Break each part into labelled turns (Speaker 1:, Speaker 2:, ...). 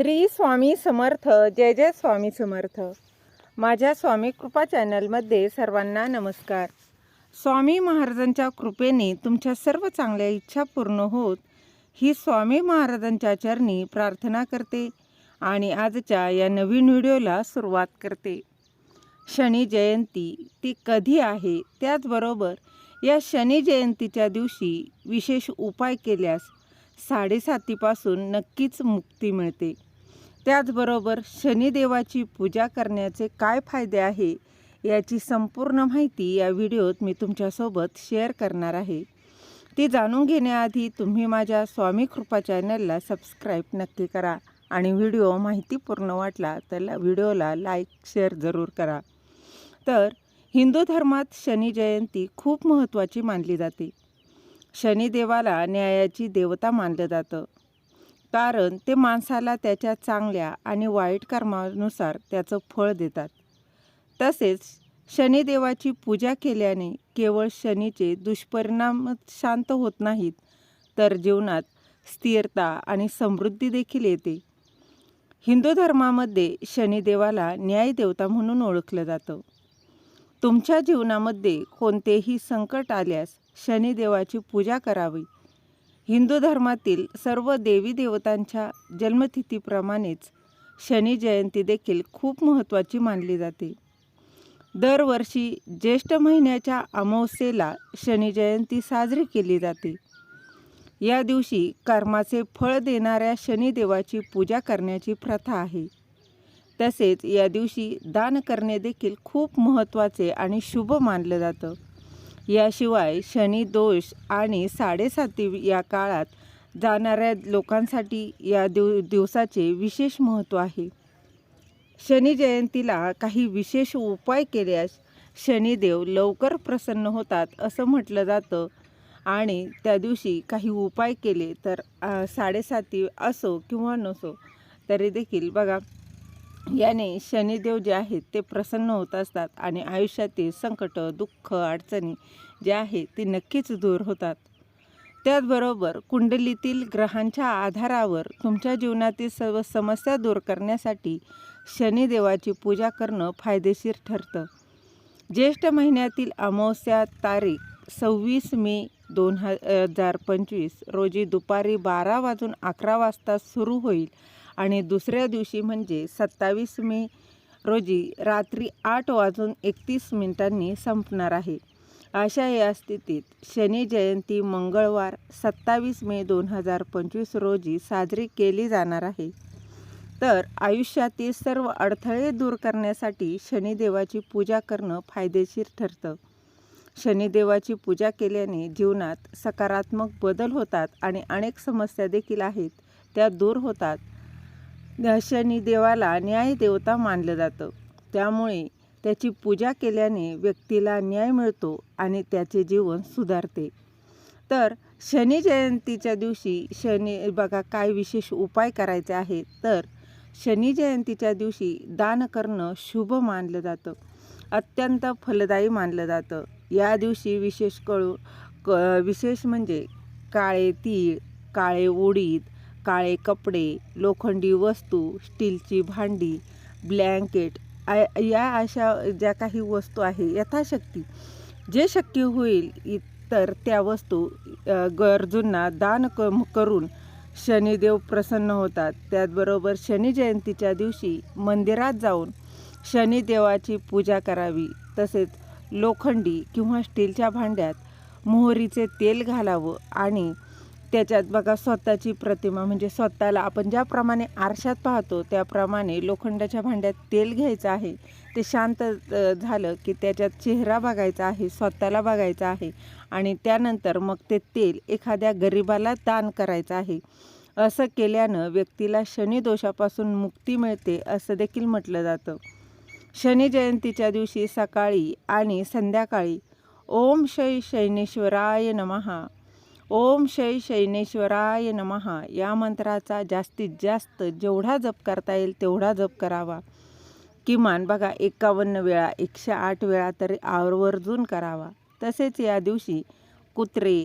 Speaker 1: श्री स्वामी समर्थ जय जय स्वामी समर्थ. माझ्या स्वामी कृपा चॅनलमध्ये सर्वांना नमस्कार. स्वामी महाराजांच्या कृपेने तुमच्या सर्व चांगल्या इच्छा पूर्ण होत ही स्वामी महाराजांच्या चरणी प्रार्थना करते आणि आजच्या या नवीन व्हिडिओला सुरुवात करते. शनी जयंती ती कधी आहे? त्याचबरोबर या शनी जयंतीच्या दिवशी विशेष उपाय केल्यास साडेसातीपासून नक्कीच मुक्ती मिळते. त्याचबरोबर शनिदेवाची पूजा करण्याचे काय फायदे आहे याची संपूर्ण माहिती या व्हिडिओत मी तुमच्यासोबत शेअर करणार आहे. ती जाणून घेण्याआधी तुम्ही माझ्या स्वामी कृपा चॅनलला सबस्क्राईब नक्की करा आणि व्हिडिओ माहितीपूर्ण वाटला तर व्हिडिओला लाईक शेअर जरूर करा. तर हिंदू धर्मात शनी जयंती खूप महत्त्वाची मानली जाते. शनिदेवाला न्यायाची देवता मानलं जातं. कारण ते माणसाला त्याच्या चांगल्या आणि वाईट कर्मानुसार त्याचं फळ देतात. तसेच शनिदेवाची पूजा केल्याने केवळ शनीचे दुष्परिणाम शांत होत नाहीत तर जीवनात स्थिरता आणि समृद्धी देखील येते. हिंदू धर्मामध्ये शनिदेवाला न्यायदेवता म्हणून ओळखलं जातं. तुमच्या जीवनामध्ये कोणतेही संकट आल्यास शनिदेवाची पूजा करावी हिंदू धर्मातील सर्व देवी देवतांच्या जन्मतिथीप्रमाणेच शनी जयंती देखील खूप महत्त्वाची मानली जाते. दरवर्षी ज्येष्ठ महिन्याच्या अमावस्येला शनी जयंती साजरी केली जाते. या दिवशी कर्माचे फळ देणाऱ्या शनिदेवाची पूजा करण्याची प्रथा आहे. तसेच या दिवशी दान करणे देखील खूप महत्त्वाचे आणि शुभ मानलं जातं. याशिवाय शनी दोष आणि साडेसाती या काळात जाणाऱ्या लोकांसाठी या दिव दिवसाचे विशेष महत्त्व आहे. शनी जयंतीला काही विशेष उपाय केल्यास शनिदेव लवकर प्रसन्न होतात असं म्हटलं जातं आणि त्या दिवशी काही उपाय केले तर साडेसाती असो किंवा नसो तरी देखील बघा. याने शनिदेव जे आहेत ते प्रसन्न होत असतात आणि आयुष्यातील संकट दुःख अडचणी जे आहेत ते नक्कीच दूर होतात. त्याचबरोबर कुंडलीतील ग्रहांच्या आधारावर तुमच्या जीवनातील सर्व समस्या दूर करण्यासाठी शनिदेवाची पूजा करणं फायदेशीर ठरतं. ज्येष्ठ महिन्यातील अमावस्या तारीख सव्वीस मे दोन हजार पंचवीस रोजी दुपारी बारा वाजून अकरा वाजता सुरू होईल. आणि दुसऱ्या दिवशी म्हणजे सत्तावीस मे रोजी रात्री आठ वाजून एकतीस मिनिटांनी संपणार आहे. अशा या स्थितीत शनी जयंती मंगळवार सत्तावीस मे दोन हजार पंचवीस रोजी साजरी केली जाणार आहे. तर आयुष्यातील सर्व अडथळे दूर करण्यासाठी शनिदेवाची पूजा करणं फायदेशीर ठरतं. शनिदेवाची पूजा केल्याने जीवनात सकारात्मक बदल होतात आणि अनेक समस्या देखील आहेत. त्या दूर होतात. शनिदेवाला न्याय देवता मानलं जातं. त्यामुळे त्याची पूजा केल्याने व्यक्तीला न्याय मिळतो आणि त्याचे जीवन सुधारते. तर शनी जयंतीच्या दिवशी शनी बघा काय विशेष उपाय करायचे आहे तर शनी जयंतीच्या दिवशी दान करणं शुभ मानलं जातं. अत्यंत फलदायी मानलं जातं. या दिवशी विशेष कळू क विशेष म्हणजे काळे तीळ काळे उडीद काळे कपडे लोखंडी वस्तू स्टीलची भांडी ब्लँकेट आय या अशा ज्या काही वस्तू आहे यथाशक्ती. जे शक्य होईल तर त्या वस्तू गरजूंना दान क करून शनिदेव प्रसन्न होतात. त्याचबरोबर शनी जयंतीच्या दिवशी मंदिरात जाऊन शनिदेवाची पूजा करावी. तसेच लोखंडी किंवा स्टीलच्या भांड्यात मोहरीचे तेल घालावं आणि त्याच्यात बघा स्वतःची प्रतिमा म्हणजे स्वतःला आपण ज्याप्रमाणे आरशात पाहतो त्याप्रमाणे लोखंडाच्या भांड्यात तेल घ्यायचं आहे. ते शांत झालं की त्याच्यात चेहरा बघायचा आहे स्वतःला बघायचा आहे. आणि त्यानंतर मग ते तेल एखाद्या गरिबाला दान करायचं आहे. असं केल्यानं व्यक्तीला शनिदोषापासून मुक्ती मिळते असं देखील म्हटलं जातं. शनी जयंतीच्या दिवशी सकाळी आणि संध्याकाळी ओम शै शैनेश्वराय नमहा ओम शै शैनेश्वराय नमहा. या मंत्राचा जास्तीत जास्त जेवढा जप करता येईल तेवढा जप करावा. किमान बघा एकावन्न वेळा एकशे आठ वेळा तरी आवर्जून करावा. तसेच या दिवशी कुत्रे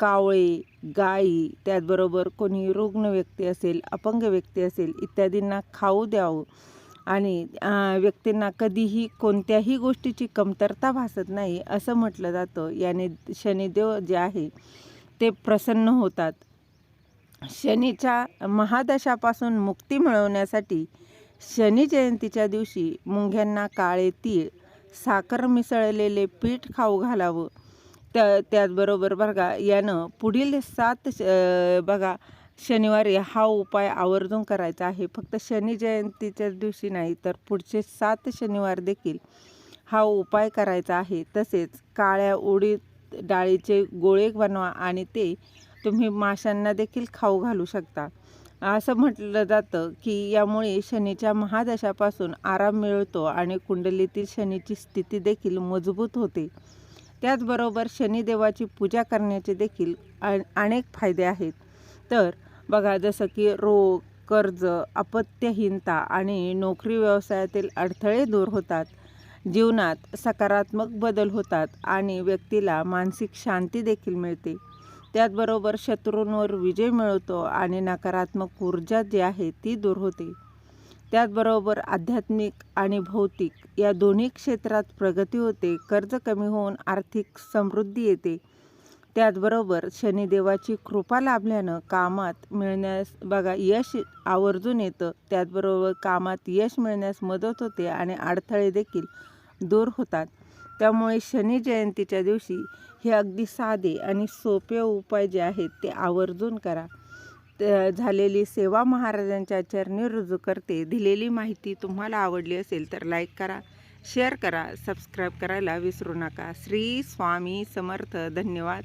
Speaker 1: कावळे गायी त्याचबरोबर कोणी रुग्ण व्यक्ती असेल अपंग व्यक्ती असेल इत्यादींना खाऊ द्यावं. आणि व्यक्तींना कधीही कोणत्याही गोष्टीची कमतरता भासत नाही असं म्हटलं जातं. याने शनिदेव जे आहे ते प्रसन्न होतात. शनीच्या महादशापासून मुक्ती मिळवण्यासाठी शनी जयंतीच्या दिवशी मुंग्यांना काळे तीळ साखर मिसळलेले पीठ खाऊ घालावं. त्या त्याचबरोबर बघा यानं पुढील सात श- बघा शनिवारी हा उपाय आवर्जून करायचा आहे. फक्त शनी जयंतीच्या दिवशी नाही तर पुढचे सात शनिवार देखील हा उपाय करायचा आहे. तसेच काळ्या उडीद डाळीचे गोळे बनवा आणि ते तुम्ही माशांना देखील खाऊ घालू शकता. असं म्हटलं जातं की यामुळे शनीच्या महादशापासून आराम मिळतो आणि कुंडलीतील शनीची स्थिती देखील मजबूत होते. त्याचबरोबर शनिदेवाची पूजा करण्याचे देखील अनेक फायदे आहेत. तर बघा जसं की रोग कर्ज अपत्यहीनता आणि नोकरी व्यवसायातील अडथळे दूर होतात. जीवनात सकारात्मक बदल होतात आणि व्यक्तीला मानसिक शांती देखील मिळते. त्याचबरोबर शत्रूंवर विजय मिळवतो आणि नकारात्मक ऊर्जा जी आहे ती दूर होते. त्याचबरोबर आध्यात्मिक आणि भौतिक या दोन्ही क्षेत्रात प्रगती होते कर्ज कमी होऊन आर्थिक समृद्धी येते त्याचबरोबर शनिदेवाची कृपा लाभल्यानं कामात मिळण्यास बघा यश आवर्जून येतं. त्याचबरोबर कामात यश मिळण्यास मदत होते आणि अडथळे देखील दूर होतात. त्यामुळे शनी जयंतीच्या दिवशी हे अगदी साधे आणि सोपे उपाय जे आहेत ते आवर्जून करा. त- झालेली सेवा महाराजांच्या चरणी रुजू करते. दिलेली माहिती तुम्हाला आवडली असेल तर लाईक करा शेअर करा सबस्क्राईब करायला विसरू नका. श्री स्वामी समर्थ. धन्यवाद.